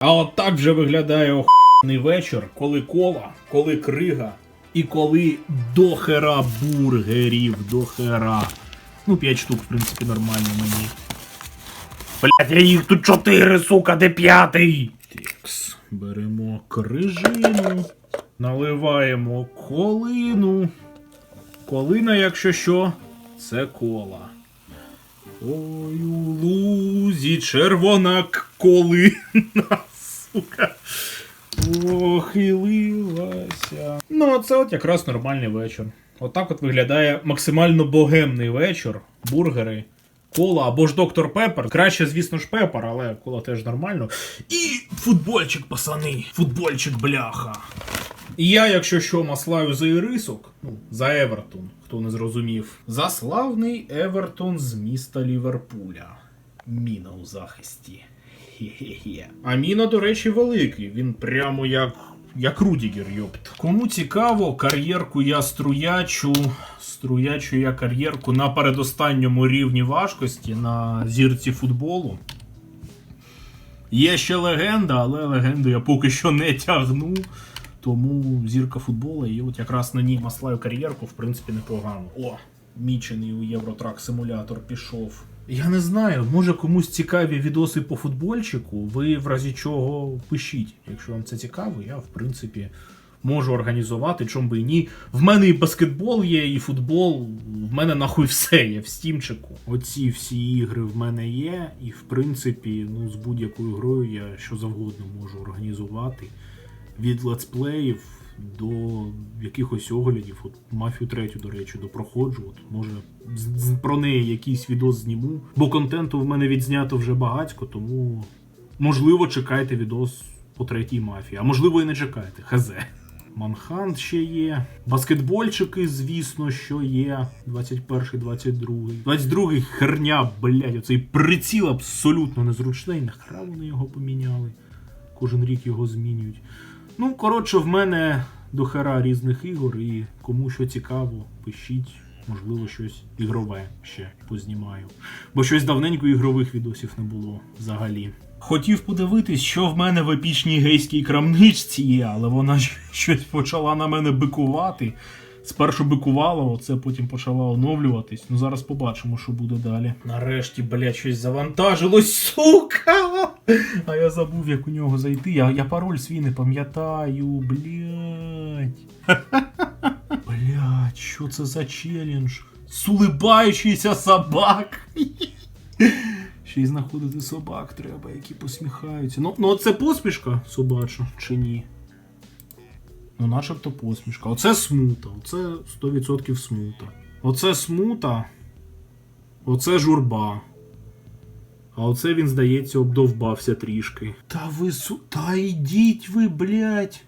А от так вже виглядає охуєнний вечір, коли кола, коли крига і коли дохера бургерів, дохера. Ну, 5 штук, в принципі, нормально мені. Блять, я їх тут 4, сука, де п'ятий. Текс. Беремо крижину, наливаємо колину. Колина, якщо що, це кола. Ой, у лузі червона колина, сука. Похилилася. Ну, це от якраз нормальний вечір. Отак от виглядає максимально богемний вечір. Бургери, кола або ж доктор Пеппер. Краще, звісно ж, Пеппер, але кола теж нормально. І футбольчик, пацани. Футбольчик, бляха. І я, якщо що, маслаю за Ірисок, ну, за Евертон, хто не зрозумів. За славний Евертон з міста Ліверпуля. Міна у захисті. Хе-хе-хе. А міна, до речі, великий. Він прямо як. Як Рудігер, йопт. Кому цікаво, кар'єрку я струячу. Струячу я кар'єрку на передостанньому рівні важкості на зірці футболу. Є ще легенда, але легенду я поки що не тягну. Тому зірка футболу, і от якраз на ній маслаю кар'єрку, в принципі, непогано. О, мічений у Євротрак симулятор пішов. Я не знаю, може комусь цікаві відоси по футбольчику. Ви в разі чого пишіть. Якщо вам це цікаво, я в принципі можу організувати, чом би і ні. В мене і баскетбол є, і футбол. В мене нахуй все є в стімчику. Оці всі ігри в мене є, і в принципі, ну з будь-якою грою я що завгодно можу організувати від летсплеїв до якихось оглядів. От мафію третю, до речі, допроходжу. От може про неї якийсь відос зніму. Бо контенту в мене відзнято вже багатько, тому можливо чекайте відос по третій мафії. А можливо і не чекайте. Хазе. Манхант ще є. Баскетбольчики, звісно, що є. 21, 22. 22 херня, блядь, оцей приціл абсолютно незручний. Нахера вони його поміняли. Кожен рік його змінюють. Ну, коротше, в мене до хера різних ігор, і кому що цікаво, пишіть, можливо, щось ігрове ще познімаю. Бо щось давненько ігрових відосів не було взагалі. Хотів подивитись, що в мене в епічній гейській крамничці є, але вона щось почала на мене бикувати. Спершу бикувала, оце потім почала оновлюватись. Ну зараз побачимо, що буде далі. Нарешті, блядь, щось завантажилось, сука! А я забув, як у нього зайти. Я, я пароль свій не пам'ятаю, блядь. Блядь, що це за челендж? Сулибаючийся собак. Ще й знаходити собак треба, які посміхаються. Ну, ну це посмішка собача чи ні? Ну, начебто посмішка. Оце смута. Оце 100% смута. Оце смута. Оце журба. А оце він, здається, обдовбався трішки. Та ви су. Та йдіть ви, блядь.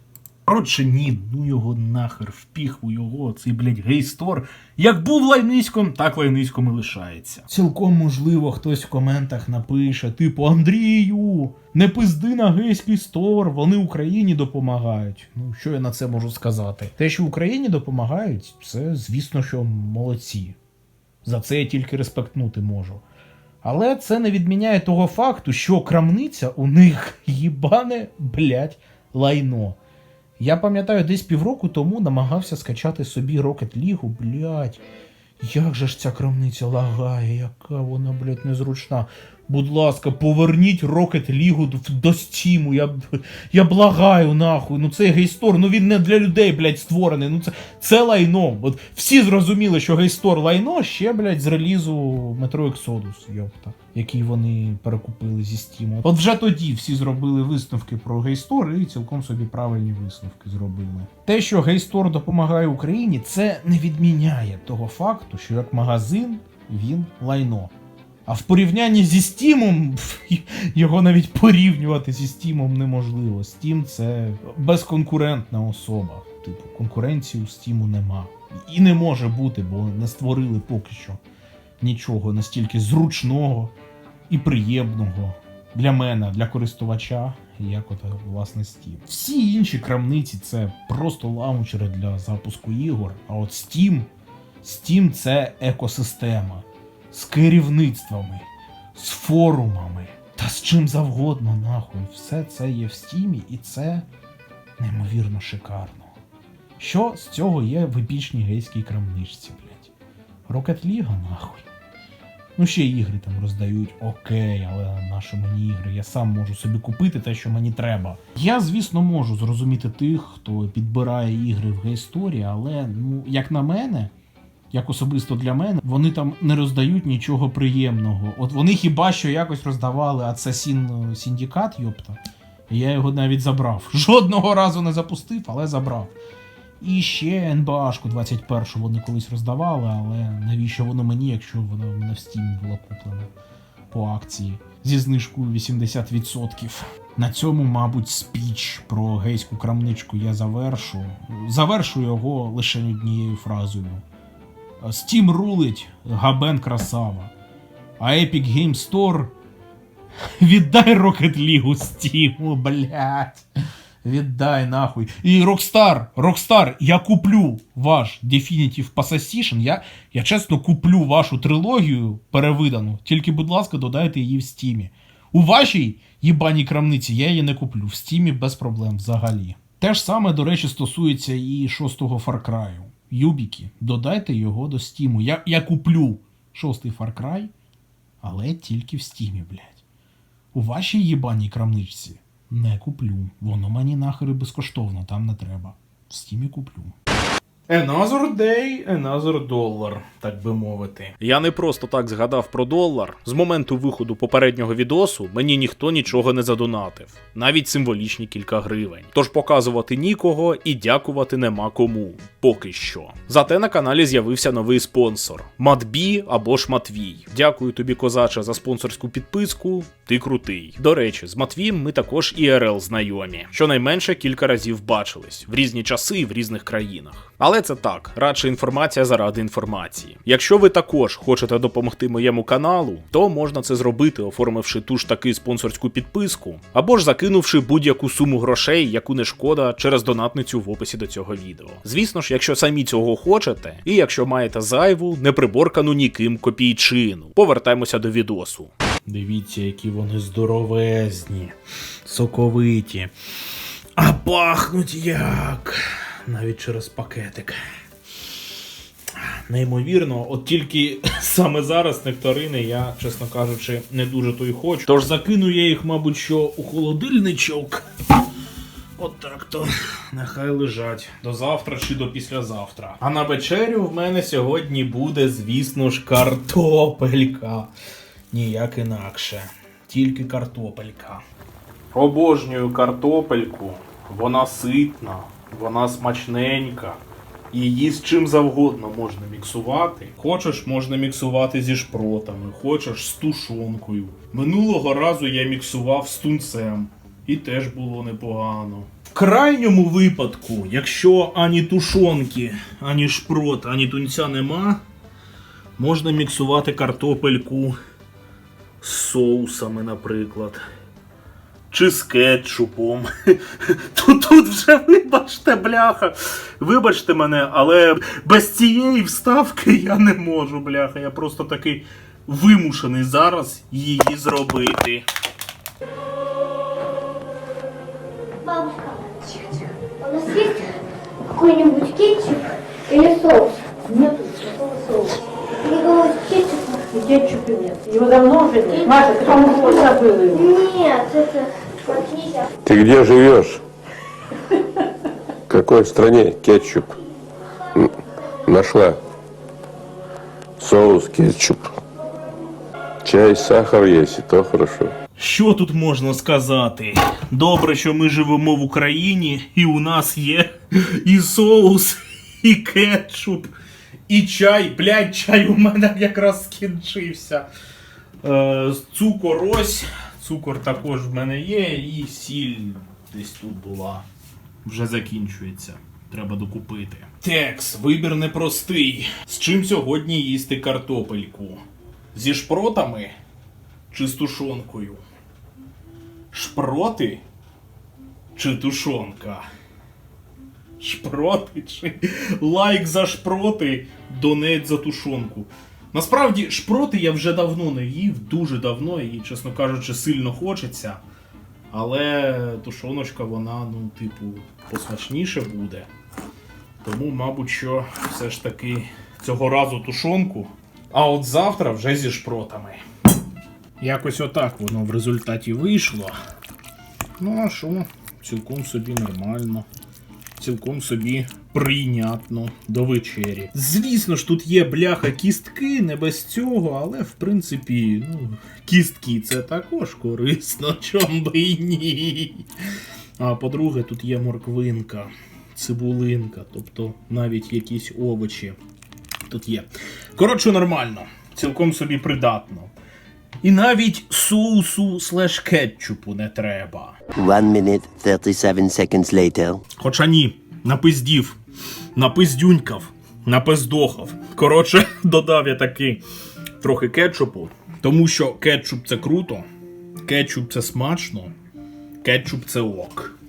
Коротше, ні, ну його нахер, впіху його, цей, блядь, гейстор. Як був лайниськом, так лайниськом і лишається. Цілком можливо, хтось в коментах напише, типу, Андрію, не пизди на гейський стор, вони Україні допомагають. Ну, що я на це можу сказати? Те, що Україні допомагають, це, звісно, що молодці. За це я тільки респектнути можу. Але це не відміняє того факту, що крамниця у них їбане, блять, лайно. Я пам'ятаю, десь півроку тому намагався скачати собі Rocket League, блядь. Як же ж ця крамниця лагає, яка вона, блять, незручна. Будь ласка, поверніть Rocket League до- Стіму. Я, я благаю нахуй. Ну цей гейстор, ну він не для людей, блять, створений. Ну це, це лайно. От всі зрозуміли, що гейстор лайно ще, блять, з релізу Metro Exodus, йопта, який вони перекупили зі Стіму. От вже тоді всі зробили висновки про гейстор і цілком собі правильні висновки зробили. Те, що гейстор допомагає Україні, це не відміняє того факту, що як магазин він лайно. А в порівнянні зі Стімом його навіть порівнювати зі Стімом неможливо. Стім це безконкурентна особа. Типу, конкуренції у Стіму нема. І не може бути, бо не створили поки що нічого настільки зручного і приємного для мене, для користувача, як от власне Steam. Всі інші крамниці це просто лаунчери для запуску ігор. А от Steam, Steam це екосистема з керівництвами, з форумами, Та з чим завгодно, нахуй. Все це є в стімі, і це неймовірно шикарно. Що з цього є в епічній гейській крамничці, блядь? Rocket League, нахуй. Ну, ще ігри там роздають, окей, але нащо мені ігри? Я сам можу собі купити те, що мені треба. Я, звісно, можу зрозуміти тих, хто підбирає ігри в гейсторі, але, ну, як на мене, як особисто для мене, вони там не роздають нічого приємного. От вони хіба що якось роздавали Assassin Syndicate, йопта. І Я його навіть забрав. Жодного разу не запустив, але забрав. І ще НБАшку 21 вони колись роздавали, але навіщо воно мені, якщо воно в мене в Steam було куплено по акції зі знижкою 80%. На цьому, мабуть, спіч про гейську крамничку я завершу. Завершу його лише однією фразою. Steam рулить, Габен красава. А Epic Game Store віддай Rocket League Steam, блядь. Віддай нахуй. І Rockstar, Rockstar, я куплю ваш Definitive Possession. Я, я чесно куплю вашу трилогію перевидану. Тільки, будь ласка, додайте її в стімі. У вашій їбаній крамниці я її не куплю. В стімі без проблем взагалі. Те ж саме, до речі, стосується і шостого Far Cry. Юбіки, додайте його до стіму. Я, я куплю шостий Far Cry, але тільки в стімі, блядь. У вашій їбаній крамничці не куплю. Воно мені нахер безкоштовно, там не треба. В стімі куплю. Another day, another dollar, так би мовити. Я не просто так згадав про долар. З моменту виходу попереднього відосу мені ніхто нічого не задонатив, навіть символічні кілька гривень. Тож показувати нікого і дякувати нема кому. Поки що. Зате на каналі з'явився новий спонсор Матбі або ж Матвій. Дякую тобі, козаче, за спонсорську підписку. Ти крутий. До речі, з Матвієм ми також ІРЛ знайомі. Щонайменше кілька разів бачились в різні часи і в різних країнах. Але це так, радше інформація заради інформації. Якщо ви також хочете допомогти моєму каналу, то можна це зробити, оформивши ту ж таки спонсорську підписку, або ж закинувши будь-яку суму грошей, яку не шкода, через донатницю в описі до цього відео. Звісно ж, якщо самі цього хочете, і якщо маєте зайву, неприборкану ніким копійчину. Повертаємося до відосу. Дивіться, які вони здоровезні, соковиті. А пахнуть як. Навіть через пакетик. Неймовірно, от тільки саме зараз нектарини я, чесно кажучи, не дуже то й хочу. Тож закину я їх, мабуть, що у холодильничок. От так то нехай лежать до завтра чи до післязавтра. А на вечерю в мене сьогодні буде, звісно ж, картопелька. Ніяк інакше. Тільки картопелька. Обожнюю картопельку. Вона ситна, вона смачненька. Її з чим завгодно можна міксувати. Хочеш, можна міксувати зі шпротами, хочеш з тушонкою. Минулого разу я міксував з тунцем, і теж було непогано. В крайньому випадку, якщо ані тушонки, ані шпрот, ані тунця нема, можна міксувати картопельку з соусами, наприклад Чи з кетчупом. Тут, тут вже вибачте, бляха. Вибачте мене, але без цієї вставки я не можу, бляха. Я просто такий вимушений зараз її зробити. Бабушка, у нас есть какой-нибудь кетчуп или соус? Нет никакого соуса. Никакого кетчупа? И кетчупа нет. Его давно уже нет. Маша, ты, по-моему, забыла его. Нет, это вот нельзя. Ты где живешь? В какой стране кетчуп? Нашла. Соус кетчуп. Чай, сахар есть, и то хорошо. Що тут можна сказати? Добре, що ми живемо в Україні, і у нас є і соус, і кетчуп, і чай. Блядь, чай у мене якраз скінчився. Е, цукор ось. Цукор також в мене є, і сіль десь тут була. Вже закінчується. Треба докупити. Текс, вибір непростий. З чим сьогодні їсти картопельку? Зі шпротами чи з тушонкою? Шпроти чи тушонка? Шпроти чи лайк за шпроти, донець за тушонку. Насправді, шпроти я вже давно не їв, дуже давно, і, чесно кажучи, сильно хочеться. Але тушоночка, вона, ну, типу, посмачніше буде. Тому, мабуть, що все ж таки цього разу тушонку. А от завтра вже зі шпротами. Якось отак воно в результаті вийшло. Ну а що, цілком собі нормально. Цілком собі прийнятно до вечері. Звісно ж, тут є бляха кістки, не без цього, але в принципі, ну, кістки це також корисно, чом би і ні. А по-друге, тут є морквинка, цибулинка, тобто навіть якісь овочі тут є. Коротше, нормально, цілком собі придатно. І навіть соусу слеш кетчупу не треба. One minute, 37 seconds later. Хоча ні, напиздів, напиздюнькав, напиздохав. Коротше, додав я таки трохи кетчупу, тому що кетчуп це круто, кетчуп це смачно, кетчуп це ок.